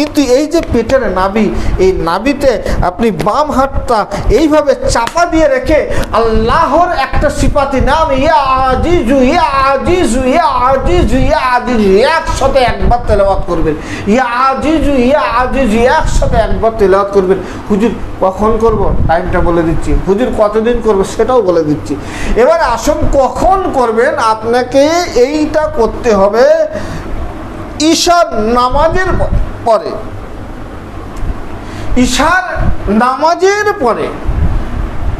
কিন্তু এই যে পেটের নাভি, এই নাভিতে আপনি বাম হাতটা এইভাবে চাপা দিয়ে রেখে আল্লাহর একটা সিপাতি নাম, ইয়া আজিজু ইয়া আজিজু ইয়া আজিজু ইয়া আজিজু, একসাথে একবার তেলাওয়াত করবেন। ইয়া আজিজু ইয়া আজিজু, একসাথে একবার তেলাওয়াত করবেন। হুজুর, কখন করব? টাইমটা বলে দিচ্ছি। হুজুর, কতদিন করব সেটাও বলে দিচ্ছি। এবার আসুন, কখন করবেন? আপনাকে এইটা করতে হবে ঈশার নামাজের পরে। ঈশার নামাজের পরে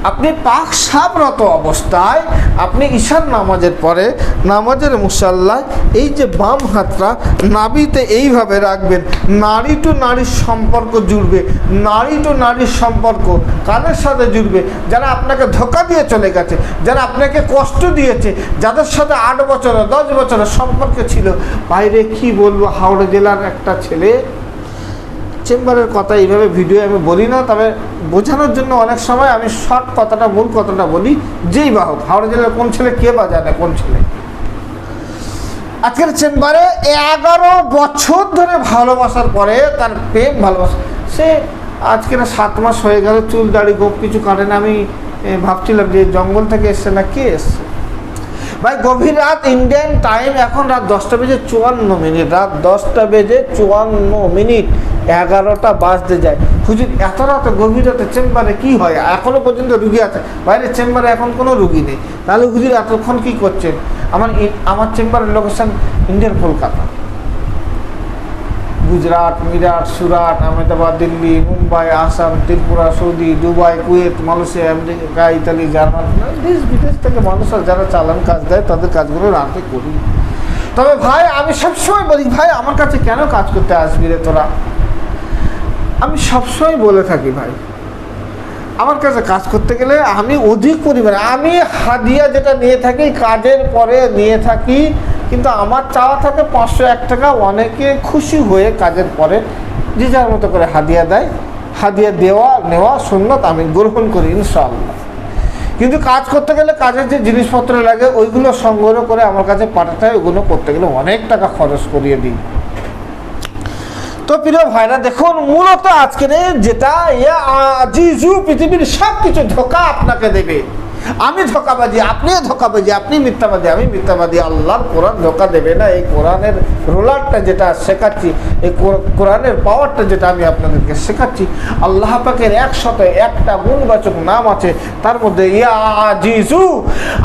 আপনি পাক সাবরত অবস্থায় আপনি ঈশান নামাজের পরে নামাজের মুসাল্লায় এই যে বাম হাতটা নাবিতে এইভাবে রাখবেন, নারী টু নারীর সম্পর্ক জুড়বে, নারী টু নারীর সম্পর্ক কাদের সাথে জুড়বে? যারা আপনাকে ধোকা দিয়ে চলে গেছে, যারা আপনাকে কষ্ট দিয়েছে, যাদের সাথে আট বছরের দশ বছরের সম্পর্ক ছিল, বাইরে কি বলব, হাওড়া জেলার একটা ছেলে চেম্বারের কথা এইভাবে ভিডিও আমি বলি না, তবে বোঝানোর জন্য অনেক সময় আমি শর্ট কথাটা, মূল কথাটা বলি, যেই বা হোক, হাওড়া জেলার কোন ছেলে কে বা জানে কোন ছেলে। আজকের চেম্বারে এগারো বছর ধরে ভালোবাসার পরে তার প্রেম, ভালোবাসা। সে আজকে না সাত মাস হয়ে গেল, চুল, দাড়ি, গোপ কিছু কাটে না। আমি ভাবছিলাম যে জঙ্গল থেকে এসছে না কে এসছে? ভাই, গভীর রাত ইন্ডিয়ান টাইম এখন রাত দশটা বেজে চুয়ান্ন মিনিট। রাত দশটা বেজে চুয়ান্ন মিনিট। এগারোটা বাজতে যায়। হুজুর, এত রাত, গভীর রাতে চেম্বারে কি হয়? এখনও পর্যন্ত রুগী আছে। বাইরে চেম্বারে এখন কোনো রুগী নেই। তাহলে হুজুর, এতক্ষণ কী করছেন? আমার আমার চেম্বারের location Indian Kolkata. Gujarat, Meerut, Surat, Ahmedabad, Delhi, Mumbai, Assam, Tripura, Saudi, Dubai, Kuwait, Malaysia, America, Italy, German. দেশ বিদেশ থেকে মানুষরা যারা চালান কাজ দেয়, তাদের কাজগুলো রাতে করি। তবে ভাই, আমি সবসময় বলি, ভাই, আমার কাছে কেন কাজ করতে আসবি রে তোরা? আমি সবসময় বলে থাকি, ভাই, আমার কাছে কাজ করতে গেলে আমি অধিক পরিমাণে, আমি হাদিয়া যেটা নিয়ে থাকি, কাজের পরে নিয়ে থাকি কিন্তু আমার চাওয়া থাকে পাঁচশো এক টাকা। অনেকে খুশি হয়ে কাজের পরে যে যার মতো করে হাদিয়া দেয়, হাদিয়া দেওয়া নেওয়া সুন্নত আমি গ্রহণ করি, ইনশাআল্লাহ। কিন্তু কাজ করতে গেলে কাজের যে জিনিসপত্র লাগে, ওইগুলো সংগ্রহ করে আমার কাছে পাঠাতে হয়। ওগুলো করতে গেলে অনেক টাকা খরচ করিয়ে দিই। তো প্রিয় ভাইরা, দেখুন, মূলত আজকের যেটা, ইয়া আজিজু পৃথিবীর সব কিছু ধোকা আপনাকে দেবে। আমি ধোকাবাজি, আপনিও ধোকাবাজি, আপনি মিথ্যাবাদী, আমি মিথ্যাবাদী। আল্লাহর কোরআন ধোকা দেবে না। এই কোরআনের রোলারটা যেটা শেখাচ্ছি, এই কোর- কোরআনের পাওয়ারটা যেটা আমি আপনাদেরকে শেখাচ্ছি, আল্লাহ পাকের একশত একটা গুণবাচক নাম আছে, তার মধ্যে ইয়া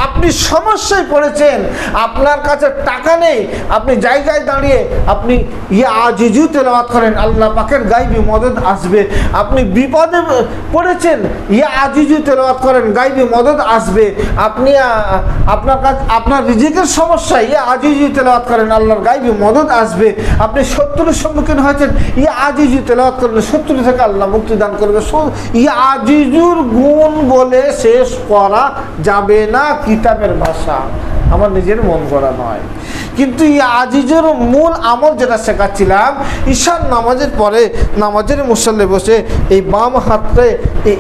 আপনি সমস্যায় পড়েছেন, আপনার কাছে টাকা নেই, আপনি জায়গায় দাঁড়িয়ে আপনি ইয়া আজিজু তেলাওয়াত করেন, আল্লাহ পাকের গাইবি মদত আসবে। আপনি বিপদে পড়েছেন, ইয়া আজিজু তেলাওয়াত করেন, গাইবি মদত আসবে। আপনি আপনার কাছে আপনার রিজিকের সমস্যা ইয়ে আজিজু তেলাওয়াত করেন, আল্লাহর গাইবি মদত আসবে। আপনি শত্রুর সম্মুখীন হয়েছেন ইয়ে আজিজু তেলাওয়াত করলে শত্রু থেকে আল্লাহ মুক্তি দান করবে। ইয়ে আজিজুর গুণ বলে শেষ করা যাবে না কিতাবের ভাষা। আমার নিজের মন করা নয়। কিন্তু এই আজিজের মূল আমল যেটা শেখাচ্ছিলাম, ঈশান নামাজের পরে নামাজের মুসল্লে বসে এই বাম হাতে এই-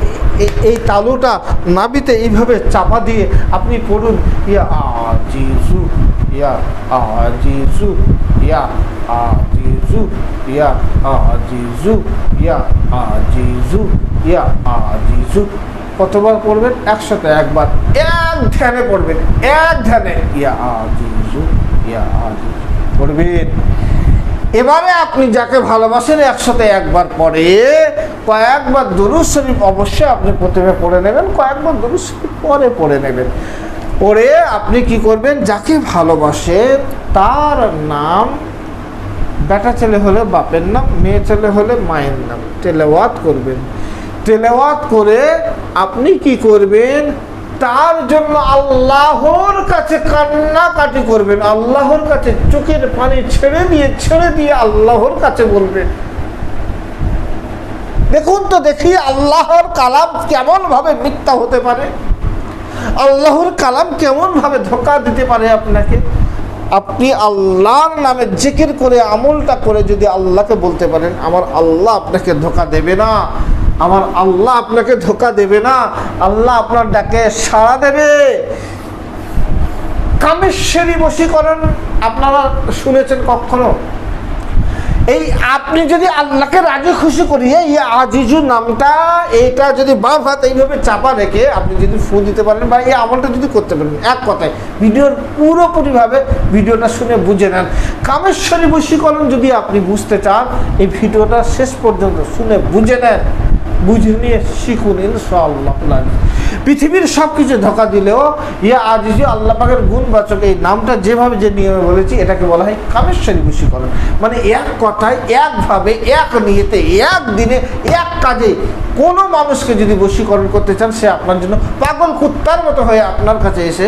এই- তালুটা নাবিতে এইভাবে চাপা দিয়ে আপনি পড়ুন, ইয়া আজিজু ইয়া আজিজু ইয়া আজিজু ইয়া আজিজু ইয়া আজিজু ইয়া আজিজু। কতবার পড়বেন? একসাথে একবার। এক ধ্যানে পড়বেন, এক ধ্যানে, ইয়া আজিজু। পড়বেন এবারে আপনি যাকে ভালোবাসেন একসাথে একবার পরে, কয়েকবার দরুদ শরীফ অবশ্যই আপনি প্রথমে পড়ে নেবেন, কয়েকবার দরুদ শরীফ পরে পড়ে নেবেন। পড়ে আপনি কি করবেন, যাকে ভালোবাসেন, তার নাম বেটা ছেলে হলে বাপের নাম, মেয়ে ছেলে হলে মায়ের নাম। তেলাওয়াত করবেন। তেলাওয়াত করে আপনি কি করবেন তার জন্য আল্লাহর কাছে কান্নাকাটি করবেন, আল্লাহর কাছে চোখের পানি ছেড়ে দিয়ে ছেড়ে দিয়ে আল্লাহর কাছে বলবেন। দেখুন তো দেখি আল্লাহর কালাম কেমন ভাবে মিথ্যা হতে পারে, আল্লাহর কালাম কেমন ভাবে ধোকা দিতে পারে আপনাকে। আপনি আল্লাহর নামে জিকির করে, আমলটা করে যদি আল্লাহকে বলতে পারেন, আমার আল্লাহ আপনাকে ধোকা দেবে না। আমার আল্লাহ আপনাকে ধোকা দেবে না, আল্লাহ আপনার ডাকে সাড়া দেবে। কামেশ্বরী বশীকরণ, আপনারা শুনেছেন কখনো? এই আপনি যদি আল্লাহকে রাজি খুশি করিয়ে এই আজিজু নামটা, এইটা যদি বাম হাত এইভাবে চাপা রেখে আপনি যদি ফু দিতে পারেন বা এই আমলটা যদি করতে পারেন, এক কথায়, ভিডিওর পুরোপুরিভাবে ভিডিওটা শুনে বুঝে নেন। কামেশ্বরী বশীকরণ যদি আপনি বুঝতে চান, এই ভিডিওটা শেষ পর্যন্ত শুনে বুঝে নেন। বুঝে নিয়ে শিখুন, ইনশাআল্লাহ পৃথিবীর সব কিছু ধোকা দিলেও ইয়া আজিজু আল্লাহ পাকের গুণবাচক, এই নামটা যেভাবে যে নিয়মে বলেছি, এটাকে বলা হয় কামেশ্বরী বশীকরণ মানে এক কথায়, একভাবে, এক নিয়েতে, এক দিনে, এক কাজে কোনো মানুষকে যদি বশীকরণ করতে চান, সে আপনার জন্য পাগল কুত্তার মতো হয়ে আপনার কাছে এসে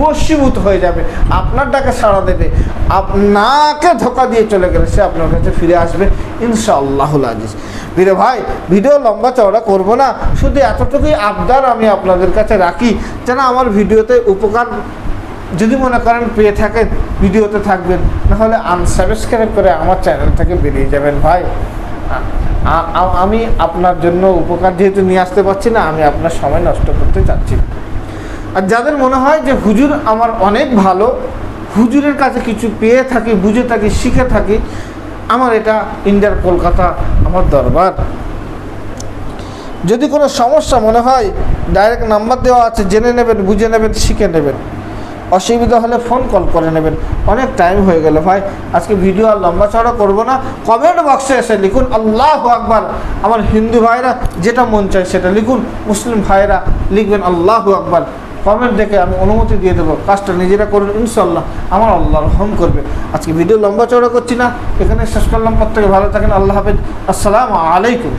বশীভূত হয়ে যাবে, আপনার ডাকে সাড়া দেবে, আপনাকে ধোকা দিয়ে চলে গেলে সে আপনার কাছে ফিরে আসবে, ইনশাআল্লাহুল আজিজ। বীরে ভাই ভিডিও লম্বা চওড়া করব না। শুধু এতটুকুই আবদার আমি আপনাদের কাছে রাখি, যেন আমার ভিডিওতে উপকার যদি মনে করেন পেয়ে থাকেন, ভিডিওতে থাকবেন, নাহলে আনসাবস্ক্রাইব করে আমার চ্যানেল থেকে বেরিয়ে যাবেন ভাই। আমি আপনার জন্য উপকার যেহেতু নিয়ে আসতে পারছি না, আমি আপনার সময় নষ্ট করতে চাচ্ছি আর যাদের মনে হয় যে হুজুর আমার অনেক ভালো, হুজুরের কাছে কিছু পেয়ে থাকি, বুঝে থাকি, শিখে থাকি, আমার এটা ইন্ডিয়ার কলকাতা আমার দরবার। যদি কোনো সমস্যা মনে হয় ডাইরেক্ট নাম্বার দেওয়া আছে, জেনে নেবেন, বুঝে নেবেন, শিখে নেবেন। অসুবিধা হলে ফোন কল করে নেবেন। অনেক টাইম হয়ে গেল ভাই। আজকে ভিডিও আর লম্বা চড়া করব না। কমেন্ট বক্সে এসে লিখুন, আল্লাহ আকবার। আমার হিন্দু ভাইরা যেটা মন চায় সেটা লিখুন, মুসলিম ভাইরা লিখবেন, আল্লাহ আকবার। কমেন্ট দেখে আমি অনুমতি দিয়ে দেবো। কাজটা নিজেরা করুন ইনশাল্লাহ আমার আল্লাহ রহম করবে। আজকে ভিডিও লম্বা চড়া করছি না। এখানে শেষ করলাম। প্রত্যেকে ভালো থাকেন। আল্লাহ হাফেজ। আসসালামু আলাইকুম।